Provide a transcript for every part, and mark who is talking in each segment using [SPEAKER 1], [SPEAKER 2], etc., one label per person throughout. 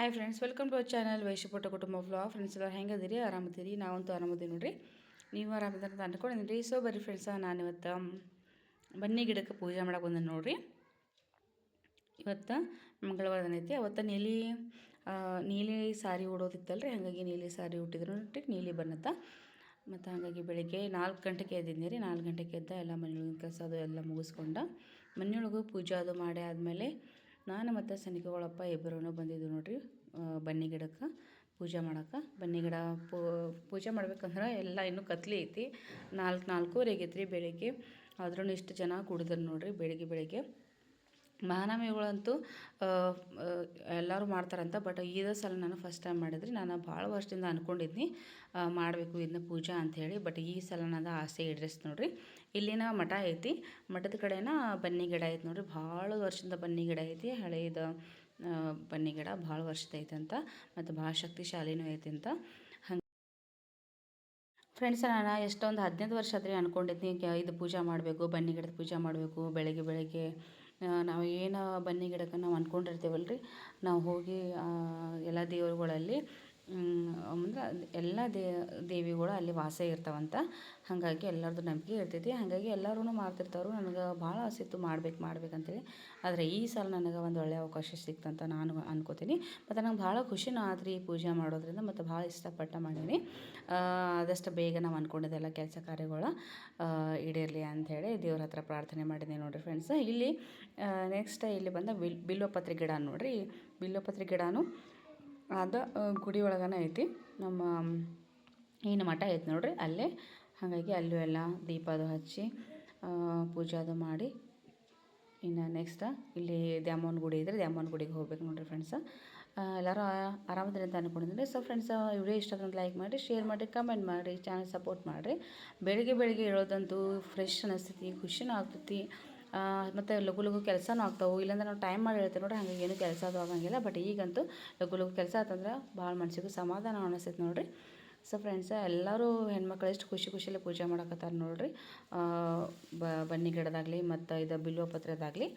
[SPEAKER 1] Hi friends welcome to our channel Vaishyaputta ಕುಟುಂಬ vlog friends ಎಲ್ಲ ಹೆಂಗದಿರಿ ಆರಾಮದಿರಿ? ನಾವಂತೂ ಆರಾಮದೀವಿ ನೋಡಿರಿ. ನೀವು ಆರಾಮದ ಅಂತ ಅಂದ್ಕೊಂಡಿದ್ದೀನಿ ರೀ. ಸೊ ಬರೀ ಫ್ರೆಂಡ್ಸ ನಾನು ಇವತ್ತು ಬನ್ನಿ ಗಿಡಕ್ಕೆ ಪೂಜೆ ಮಾಡೋಕೆ ಬಂದೆ ನೋಡಿರಿ. ಇವತ್ತು ಮಂಗಳವಾರ ಐತಿ. ಅವತ್ತು ನೀಲಿ ನೀಲಿ ಸಾರಿ ಉಡೋದಿತ್ತಲ್ರಿ. ಹಾಗಾಗಿ ನೀಲಿ ಸಾರಿ ಉಟ್ಟಿದ್ರು ನೋಡಿ ನೀಲಿ ಬಣ್ಣತ್ತ ಮತ್ತು ಹಾಗಾಗಿ ಬೆಳಿಗ್ಗೆ ನಾಲ್ಕು ಗಂಟೆಗೆ ಎದ್ದಿದ್ದೀನಿ ರೀ. ನಾಲ್ಕು ಗಂಟೆಗೆ ಎದ್ದ ಎಲ್ಲ ಮನೆಯೊಳಗಿನ ಕೆಲಸ ಅದು ಎಲ್ಲ ಮುಗಿಸ್ಕೊಂಡ ಮನೆಯೊಳಗೂ ಪೂಜೆ ಅದು ಮಾಡಿ ಆದಮೇಲೆ ನಾನು ಮತ್ತು ಸನಿಕಗಳಪ್ಪ ಇಬ್ಬರೂ ಬಂದಿದ್ದು ನೋಡಿರಿ ಬನ್ನಿ ಗಿಡಕ್ಕೆ ಪೂಜೆ ಮಾಡೋಕೆ ಬನ್ನಿ ಗಿಡ ಪೂಜೆ ಮಾಡ್ಬೇಕಂದ್ರೆ ಎಲ್ಲ ಇನ್ನೂ ಕತ್ಲಿ ಐತಿ. ನಾಲ್ಕು ನಾಲ್ಕೂವರೆಗೆ ಐತ್ರಿ ಬೆಳಗ್ಗೆ. ಆದ್ರೂ ಇಷ್ಟು ಜನ ಕುಡಿದ್ರು ನೋಡ್ರಿ ಬೆಳಗ್ಗೆ ಬೆಳಿಗ್ಗೆ. ಮಹಾನವಮಿಗಳಂತೂ ಎಲ್ಲರೂ ಮಾಡ್ತಾರಂತ ಬಟ್ ಇದೇ ಸಲ ನಾನು ಫಸ್ಟ್ ಟೈಮ್ ಮಾಡಿದ್ರಿ. ನಾನು ಭಾಳ ವರ್ಷದಿಂದ ಅಂದ್ಕೊಂಡಿದ್ನಿ ಮಾಡಬೇಕು, ಇದನ್ನ ಪೂಜಾ ಅಂಥೇಳಿ ಬಟ್ ಈ ಸಲ ನನ್ನ ಆಸೆ ಇಡ್ರೆಸ್ ನೋಡ್ರಿ. ಇಲ್ಲಿನ ಮಠ ಐತಿ. ಮಠದ ಕಡೆನ ಬನ್ನಿ ಗಿಡ ಐತಿ ನೋಡ್ರಿ. ಭಾಳ ವರ್ಷದಿಂದ ಬನ್ನಿ ಗಿಡ ಐತಿ. ಹಳೆಯದು ಬನ್ನಿ ಗಿಡ ಭಾಳ ವರ್ಷದ ಐತೆ ಅಂತ ಮತ್ತು ಭಾಳ ಶಕ್ತಿಶಾಲಿನೂ ಐತಿ ಅಂತ ಫ್ರೆಂಡ್ಸ್ ನಾನು ಎಷ್ಟೊಂದು ಹದಿನೈದು ವರ್ಷ ಆದರೆ ಅಂದ್ಕೊಂಡಿದ್ನಿ ಇದು ಪೂಜೆ ಮಾಡಬೇಕು, ಬನ್ನಿ ಗಿಡದ ಪೂಜೆ ಮಾಡಬೇಕು, ಬೆಳಗ್ಗೆ ಬೆಳಗ್ಗೆ ನಾವು ಏನು ಬನ್ನಿ ಗಿಡಕ್ಕೆ ನಾವು ಅಂದ್ಕೊಂಡಿರ್ತೀವಲ್ಲ ರೀ ನಾವು ಹೋಗಿ ಎಲ್ಲ ದೇವರುಗಳಲ್ಲಿ ಅಂದ್ರೆ ಎಲ್ಲ ದೇವಿಗಳು ಅಲ್ಲಿ ವಾಸ ಇರ್ತಾವಂತ. ಹಾಗಾಗಿ ಎಲ್ಲರದ್ದು ನಂಬಿಕೆ ಇರ್ತೈತಿ. ಹಾಗಾಗಿ ಎಲ್ಲರೂ ಮಾಡ್ತಿರ್ತಾರೆ ನನಗೆ ಭಾಳ ಆಸೆ ಇತ್ತು ಮಾಡ್ಬೇಕು ಅಂತೇಳಿ. ಆದರೆ ಈ ಸಲ ನನಗೆ ಒಂದು ಒಳ್ಳೆಯ ಅವಕಾಶ ಸಿಕ್ತಂತ ನಾನು ಅನ್ಕೋತೀನಿ. ಮತ್ತು ನಂಗೆ ಭಾಳ ಖುಷಿನೂ ಆದ್ರಿ ಪೂಜೆ ಮಾಡೋದ್ರಿಂದ. ಮತ್ತು ಭಾಳ ಇಷ್ಟಪಟ್ಟು ಮಾಡೀನಿ. ಆದಷ್ಟು ಬೇಗ ನಾವು ಅಂದ್ಕೊಂಡಿದ್ದೆಲ್ಲ ಕೆಲಸ ಕಾರ್ಯಗಳು ಈಡೇರಲಿ ಅಂಥೇಳಿ ದೇವ್ರ ಹತ್ರ ಪ್ರಾರ್ಥನೆ ಮಾಡಿದ್ದೀನಿ ನೋಡಿರಿ ಫ್ರೆಂಡ್ಸ್ ಇಲ್ಲಿ ನೆಕ್ಸ್ಟ್ ಇಲ್ಲಿ ಬಂದ ಬಿಲ್, ಬಿಲ್ವಪತ್ರೆ ಗಿಡ ನೋಡಿರಿ. ಬಿಲ್ವಪತ್ರೆ ಗಿಡನೂ ಅದು ಗುಡಿ ಒಳಗನ ಐತಿ. ನಮ್ಮ, ಏನು ಮಠ ಐತೆ ನೋಡಿರಿ ಅಲ್ಲೇ. ಹಾಗಾಗಿ ಅಲ್ಲೂ ಎಲ್ಲ ದೀಪ ಅದು ಹಚ್ಚಿ ಪೂಜೆ ಅದು ಮಾಡಿ. ಇನ್ನು ನೆಕ್ಸ್ಟ್ ಇಲ್ಲಿ ದ್ಯಾಮವ್ವನ ಗುಡಿ ಇದ್ದರೆ ದ್ಯಾಮವ್ವನ ಗುಡಿಗೆ ಹೋಗ್ಬೇಕು ನೋಡಿರಿ ಫ್ರೆಂಡ್ಸ ಎಲ್ಲರೂ ಆರಾಮದಿರಿ ಅಂತ ಸೊ ಫ್ರೆಂಡ್ಸ್ ವಿಡಿಯೋ ಇಷ್ಟ ಲೈಕ್ ಮಾಡಿ ಶೇರ್ ಮಾಡಿ ಕಮೆಂಟ್ ಮಾಡಿ ಚಾನಲ್ ಸಪೋರ್ಟ್ ಮಾಡಿರಿ. ಬೆಳಿಗ್ಗೆ ಬೆಳಿಗ್ಗೆ ಹೇಳೋದಂತೂ ಫ್ರೆಶ್ ಅನಿಸ್ತೈತಿ, ಖುಷಿನೂ ಆಗ್ತೈತಿ. ಮತ್ತು ಲಘು ಲಘು ಕೆಲಸನೂ ಆಗ್ತಾವೆ. ಇಲ್ಲಾಂದ್ರೆ ನಾವು ಟೈಮ್ ಮಾಡಿ ಹೇಳ್ತೇವೆ ನೋಡ್ರಿ, ಹಂಗೆ ಏನು ಕೆಲಸ ಅದು ಆಗಂಗಿಲ್ಲ ಬಟ್ ಈಗಂತೂ ಲಘು ಲಘು ಕೆಲಸ ಆತಂದ್ರೆ ಭಾಳ ಮನಸ್ಸಿಗೂ ಸಮಾಧಾನ ಅನಿಸ್ತೈತೆ ನೋಡಿರಿ. ಸೊ ಫ್ರೆಂಡ್ಸ್ ಎಲ್ಲರೂ ಹೆಣ್ಮಕ್ಳು ಎಷ್ಟು ಖುಷಿ ಖುಷಿಯಲ್ಲಿ ಪೂಜೆ ಮಾಡಕತ್ತಾರೆ ನೋಡಿರಿ. ಬನ್ನಿ ಗಿಡದಾಗಲಿ ಮತ್ತು ಇದು ಬಿಲ್ವ ಪತ್ರದಾಗಲಿ.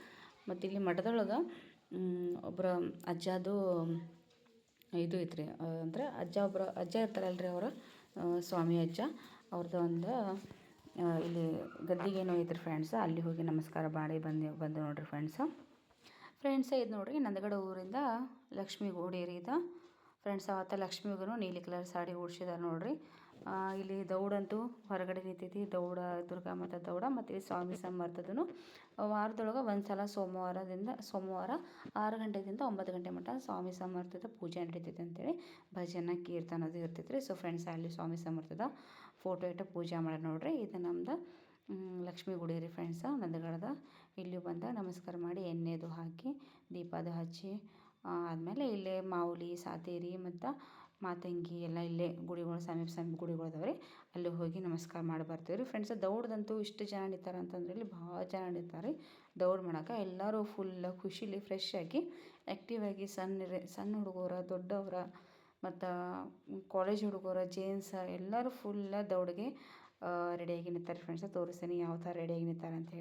[SPEAKER 1] ಮತ್ತು ಇಲ್ಲಿ ಮಠದೊಳಗೆ ಒಬ್ಬರ ಅಜ್ಜದು ಇದು ಐತ್ರಿ ಅಂದ್ರೆ ಅಜ್ಜ ಒಬ್ಬರು ಅಜ್ಜ ಇರ್ತಾರಲ್ರಿ ಅವರು ಸ್ವಾಮಿ ಅಜ್ಜ. ಅವ್ರದ್ದು ಒಂದು ಇಲ್ಲಿ ಗದ್ದಿಗೇನೋ ಐತ್ರಿ ಫ್ರೆಂಡ್ಸ್ ಅಲ್ಲಿ ಹೋಗಿ ನಮಸ್ಕಾರ ಮಾಡಿ ಬಂದು ಬಂದು ನೋಡಿರಿ ಫ್ರೆಂಡ್ಸು ಫ್ರೆಂಡ್ಸ್ ಇದು ನೋಡಿರಿ, ನಂದಗಡ ಊರಿಂದ ಲಕ್ಷ್ಮಿ ಗುಡಿ ರೀ ಇದು. ಫ್ರೆಂಡ್ಸ್ ಆತ ಲಕ್ಷ್ಮಿಗೂ ನೀಲಿ ಕಲರ್ ಸಾಡಿ ಉಡ್ಸಿದಾರೆ ನೋಡಿರಿ. ಇಲ್ಲಿ ದೌಡಂತೂ ಹೊರಗಡೆ ನಿಂತೈತಿ. ದೌಡ, ದುರ್ಗಾ ಮಾತಾ ದೌಡ ಮತ್ತು ಇಲ್ಲಿ ಸ್ವಾಮಿ ಸಮರ್ಥದನು. ವಾರದೊಳಗೆ ಒಂದು ಸಲ ಸೋಮವಾರದಿಂದ, ಸೋಮವಾರ ಆರು ಗಂಟೆದಿಂದ ಒಂಬತ್ತು ಗಂಟೆ ಮಟ್ಟ ಸ್ವಾಮಿ ಸಮರ್ಥದ ಪೂಜೆ ನಡೀತೈತೆ ಅಂತೇಳಿ ಭಜನೆ ಕೀರ್ತನದು ಇರ್ತೈತೆ ರೀ ಸೊ ಫ್ರೆಂಡ್ಸ್ ಅಲ್ಲಿ ಸ್ವಾಮಿ ಸಮರ್ಥದ ಫೋಟೋ ಇಟ್ಟು ಪೂಜೆ ಮಾಡಿ ನೋಡ್ರಿ. ಇದು ನಮ್ದು ಲಕ್ಷ್ಮೀ ಗುಡಿ ರೀ ಫ್ರೆಂಡ್ಸ ನಂದಗಡದ. ಇಲ್ಲಿ ಬಂದ ನಮಸ್ಕಾರ ಮಾಡಿ ಎಣ್ಣೆದು ಹಾಕಿ ದೀಪದ ಹಚ್ಚಿ ಆದಮೇಲೆ ಇಲ್ಲೇ ಮಾವುಲಿ, ಸಾತೇರಿ ಮತ್ತು ಮಾತಂಗಿ ಎಲ್ಲ ಇಲ್ಲೇ ಗುಡಿಗಳು, ಸಮೀಪ ಸಮೀಪ ಗುಡಿಗಳು ಅದಾವೆ ರೀ. ಅಲ್ಲಿ ಹೋಗಿ ನಮಸ್ಕಾರ ಮಾಡಿ ಬರ್ತೀವಿ ರೀ. ಫ್ರೆಂಡ್ಸ್ ದೌಡ್ದಂತೂ ಇಷ್ಟು ಜನ ನಿಂತಾರೆ ಅಂತಂದ್ರೆ ಇಲ್ಲಿ ಭಾಳ ಜನ ನಿಂತಾರೆ ದೌಡ್ ಮಾಡೋಕೆ ಎಲ್ಲರೂ ಫುಲ್ ಖುಷಿಲಿ ಫ್ರೆಶ್ ಆಗಿ ಆ್ಯಕ್ಟಿವ್ ಆಗಿ ಸಣ್ಣ ಸಣ್ಣ ಹುಡುಗರ ದೊಡ್ಡವರ ಮತ್ತು ಕಾಲೇಜ್ ಹುಡುಗರ ಜೇನ್ಸ್ ಎಲ್ಲರೂ ಫುಲ್ಲ ದೌಡ್ಗೆ ರೆಡಿಯಾಗಿ ನಿಂತಾರೆ ಫ್ರೆಂಡ್ಸ್ ತೋರಿಸ್ತೀನಿ ಯಾವ ಥರ ರೆಡಿಯಾಗಿ ನಿಂತಾರೆ ಅಂತ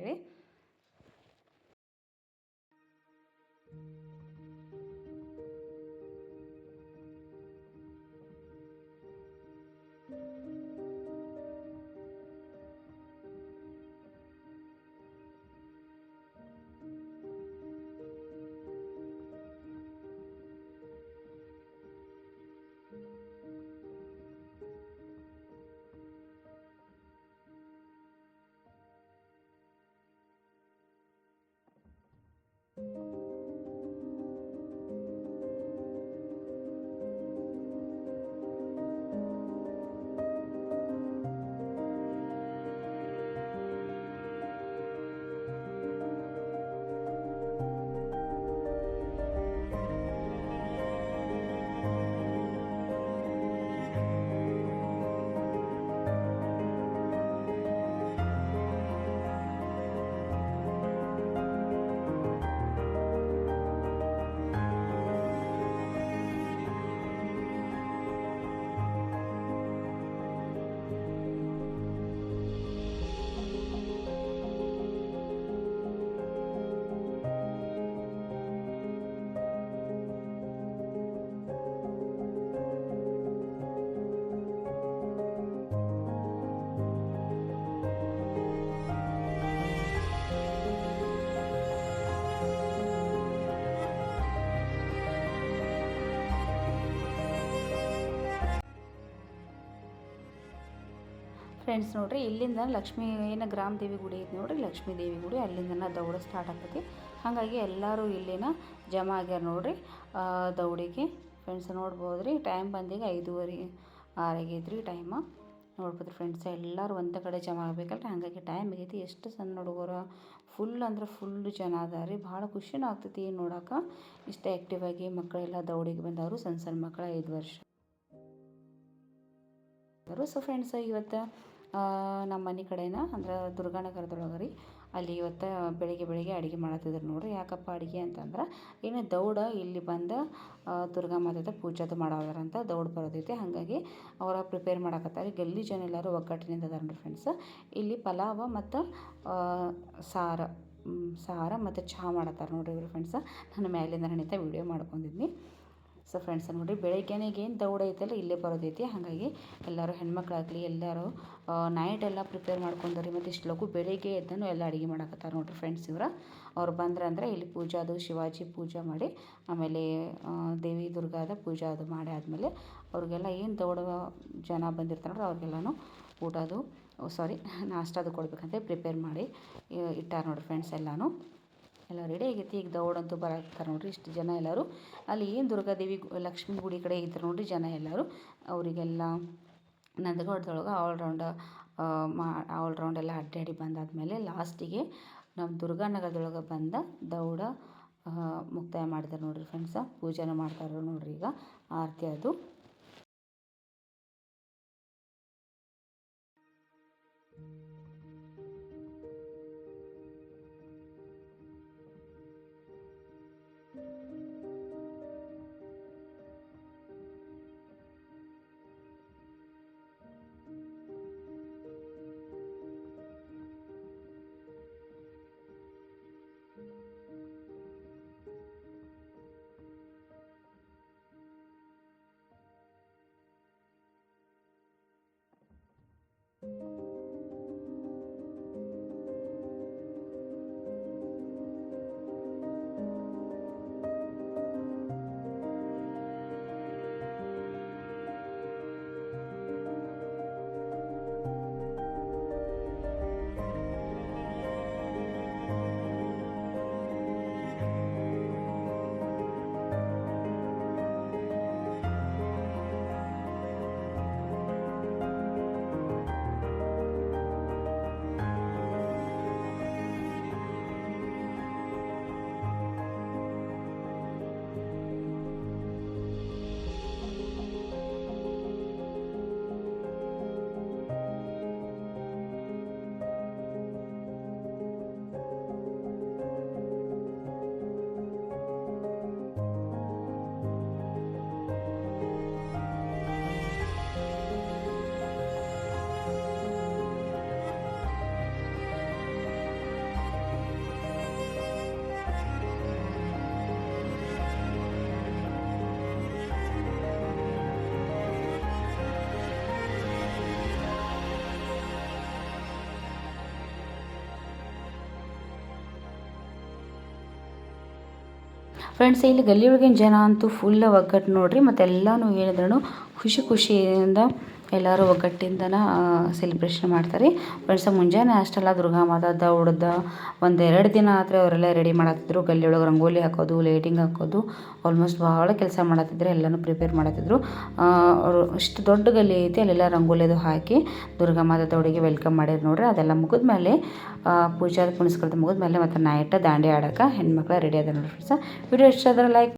[SPEAKER 1] ಫ್ರೆಂಡ್ಸ್ ನೋಡಿರಿ ಇಲ್ಲಿಂದ ಲಕ್ಷ್ಮೀ ಏನು ಗ್ರಾಮ ದೇವಿ ಗುಡಿ ಐತೆ ನೋಡಿರಿ, ಲಕ್ಷ್ಮೀ ದೇವಿ ಗುಡಿ ಅಲ್ಲಿಂದ ದೌಡ ಸ್ಟಾರ್ಟ್ ಆಗ್ತೈತಿ ಹಾಗಾಗಿ ಎಲ್ಲರೂ ಇಲ್ಲಿನ ಜಮಾ ಆಗ್ಯಾರ ನೋಡಿರಿ. ದೌಡಿಗೆ ಫ್ರೆಂಡ್ಸ್ ನೋಡ್ಬೋದು ರೀ ಟೈಮ್ ಬಂದೀಗ ಐದೂವರೆ ರೀ ಟೈಮ ನೋಡ್ಬೋದು ಫ್ರೆಂಡ್ಸ್ ಎಲ್ಲರೂ ಒಂದು ಕಡೆ ಜಮಾ ಆಗ್ಬೇಕಲ್ರಿ. ಹಾಗಾಗಿ ಟೈಮ್ ಆಗೈತಿ. ಎಷ್ಟು ಸಣ್ಣ ಹುಡುಗರು ಫುಲ್ ಅಂದ್ರೆ ಫುಲ್ ಜನ ಅದಾರ. ರೀ ಭಾಳ ಖುಷಿನೂ ಆಗ್ತೈತಿ ನೋಡೋಕೆ. ಇಷ್ಟು ಆ್ಯಕ್ಟಿವ್ ಆಗಿ ಮಕ್ಕಳೆಲ್ಲ ದೌಡಿಗೆ ಬಂದವರು, ಸಣ್ಣ ಸಣ್ಣ ಮಕ್ಕಳ ಐದು ವರ್ಷ. ಸೊ ಫ್ರೆಂಡ್ಸ್ ಇವತ್ತು ನಮ್ಮ ಮನೆ ಕಡೆನ ಅಂದ್ರೆ ದುರ್ಗಾನಗರದೊಳಗೆ ರೀ. ಅಲ್ಲಿ ಇವತ್ತು ಬೆಳಗ್ಗೆ ಬೆಳಗ್ಗೆ ಅಡುಗೆ ಮಾಡತ್ತಿದ್ರು ನೋಡಿರಿ. ಯಾಕಪ್ಪ ಅಡುಗೆ ಅಂತಂದ್ರೆ ಏನು ದೌಡ ಇಲ್ಲಿ ಬಂದು ದುರ್ಗಾ ಮಾತದ ಪೂಜಾದು ಮಾಡಾವ್ದಾರಂತ ದೌಡ್ ಬರೋದೈತಿ. ಹಾಗಾಗಿ ಅವರ ಪ್ರಿಪೇರ್ ಮಾಡಕತ್ತಾರೆ. ಗಲ್ಲಿ ಜನ ಎಲ್ಲರೂ ಒಗ್ಗಟ್ಟಿನಿಂದ ಅದಾರ ನೋಡಿ ಫ್ರೆಂಡ್ಸ್ ಇಲ್ಲಿ ಪಲಾವ ಮತ್ತು ಸಾರ ಸಾರ ಮತ್ತು ಚಹಾ ಮಾಡತ್ತಾರೆ ನೋಡಿರಿ ಇವರು ಫ್ರೆಂಡ್ಸ್ ನಾನು ಮೇಲಿಂದ ನಡೀತಾ ವೀಡಿಯೋ ಮಾಡ್ಕೊಂಡಿದ್ನಿ. ಸೊ ಫ್ರೆಂಡ್ಸ್ ನೋಡಿರಿ ಬೆಳಿಗ್ಗೆನೇ ಏನು ದೌಡ ಐತಲ್ಲ ಇಲ್ಲೇ ಬರೋದೈತಿ ಹಾಗಾಗಿ ಎಲ್ಲರೂ ಹೆಣ್ಮಕ್ಳಾಗಲಿ, ಎಲ್ಲರೂ ನೈಟ್ ಎಲ್ಲ ಪ್ರಿಪೇರ್ ಮಾಡ್ಕೊಂಡ್ರಿ. ಮತ್ತು ಇಷ್ಟು ಲಘು ಬೆಳಿಗ್ಗೆ ಎದ್ದನು ಎಲ್ಲ ಅಡುಗೆ ಮಾಡಕತ್ತಾರೆ ನೋಡಿರಿ ಫ್ರೆಂಡ್ಸ್ ಇವರ. ಅವ್ರು ಬಂದ್ರೆ ಅಂದರೆ ಇಲ್ಲಿ ಪೂಜೆ ಅದು, ಶಿವಾಜಿ ಪೂಜೆ ಮಾಡಿ, ಆಮೇಲೆ ದೇವಿ ದುರ್ಗಾದ ಪೂಜೆ ಅದು ಮಾಡಿ ಆದಮೇಲೆ ಅವ್ರಿಗೆಲ್ಲ ಏನು ದೌಡ ಜನ ಬಂದಿರ್ತಾರೋ ಅವ್ರಿಗೆಲ್ಲನೂ ಊಟದು ಸಾರಿ ನಾಷ್ಟದು ಕೊಡಬೇಕಂತ ಪ್ರಿಪೇರ್ ಮಾಡಿ ಇಟ್ಟಾರ ನೋಡಿರಿ ಫ್ರೆಂಡ್ಸ್ ಎಲ್ಲನೂ. ಎಲ್ಲ ರೆಡಿ ಆಗೈತಿ ಈಗ ದೌಡಂತೂ ಬರತ್ತಾರೆ ನೋಡ್ರಿ ಇಷ್ಟು ಜನ ಎಲ್ಲರೂ. ಅಲ್ಲಿ ಏನು ದುರ್ಗಾದೇವಿ ಲಕ್ಷ್ಮಿ ಗುಡಿ ಕಡೆ ಇದ್ರು ನೋಡ್ರಿ ಜನ ಎಲ್ಲರೂ. ಅವರಿಗೆಲ್ಲ ನಂದಗೌಡದೊಳಗೆ ಆಲ್ ರೌಂಡ್ ಮಾ ಆಲ್ ರೌಂಡ್ ಎಲ್ಲ ಅಡ್ಡಾಡಿ ಬಂದಾದಮೇಲೆ ಲಾಸ್ಟಿಗೆ ನಮ್ಮ ದುರ್ಗಾನಗರದೊಳಗೆ ಬಂದ ದೌಡ ಮುಕ್ತಾಯ ಮಾಡ್ತಾರೆ ನೋಡ್ರಿ ಫ್ರೆಂಡ್ಸ ಪೂಜೆನ ಮಾಡ್ತಾರೆ ನೋಡ್ರಿ ಈಗ ಆರತಿ ಅದು. ಫ್ರೆಂಡ್ಸ್ ಇಲ್ಲಿ ಗಲ್ಲಿ ಒಳಗಿನ ಜನ ಅಂತೂ ಫುಲ್ ಒಗ್ಗಟ್ಟು ನೋಡ್ರಿ ಮತ್ತೆ ಎಲ್ಲಾನು ಏನಿದ್ರು ಖುಷಿ ಖುಷಿಯಿಂದ ಎಲ್ಲರೂ ಒಗ್ಗಟ್ಟಿಂದನ ಸೆಲೆಬ್ರೇಷನ್ ಮಾಡ್ತಾರೆ. ಬಟ್ಸ ಮುಂಜಾನೆ ಅಷ್ಟೆಲ್ಲ ದುರ್ಗಾ ಮಾತಾ ಒಂದು ಒಂದೆರಡು ದಿನ ಆದರೆ ಅವರೆಲ್ಲ ರೆಡಿ ಮಾಡತ್ತಿದ್ರು. ಗಲ್ಲಿ ಒಳಗೆ ರಂಗೋಲಿ ಹಾಕೋದು ಲೈಟಿಂಗ್ ಹಾಕೋದು ಆಲ್ಮೋಸ್ಟ್ ಭಾಳ ಕೆಲಸ ಮಾಡತ್ತಿದ್ರು, ಎಲ್ಲನೂ ಪ್ರಿಪೇರ್ ಮಾಡತ್ತಿದ್ರು. ಅವರು ಇಷ್ಟು ದೊಡ್ಡ ಗಲ್ಲಿ ಐತಿ, ಅಲ್ಲೆಲ್ಲ ರಂಗೋಲಿ ಅದು ಹಾಕಿ ದುರ್ಗಾ ಮಾತಾದ ದೌಡಿಗೆ ವೆಲ್ಕಮ್ ಮಾಡಿದ್ರು ನೋಡ್ರಿ. ಅದೆಲ್ಲ ಮುಗಿದ ಮುಗಿದ್ಮೇಲೆ ಪೂಜಾ ಮುಗಿದ ಮೇಲೆ ಮತ್ತು ನೈಟ್ ದಾಂಡಿ ಆಡೋಕೆ ಹೆಣ್ಮಕ್ಳು ರೆಡಿ ಅದ ನೋಡ್ರಿ ಫ್ರೆಂಡ್ಸ. ವಿಡಿಯೋ ಇಷ್ಟ ಆದರೆ ಲೈಕ್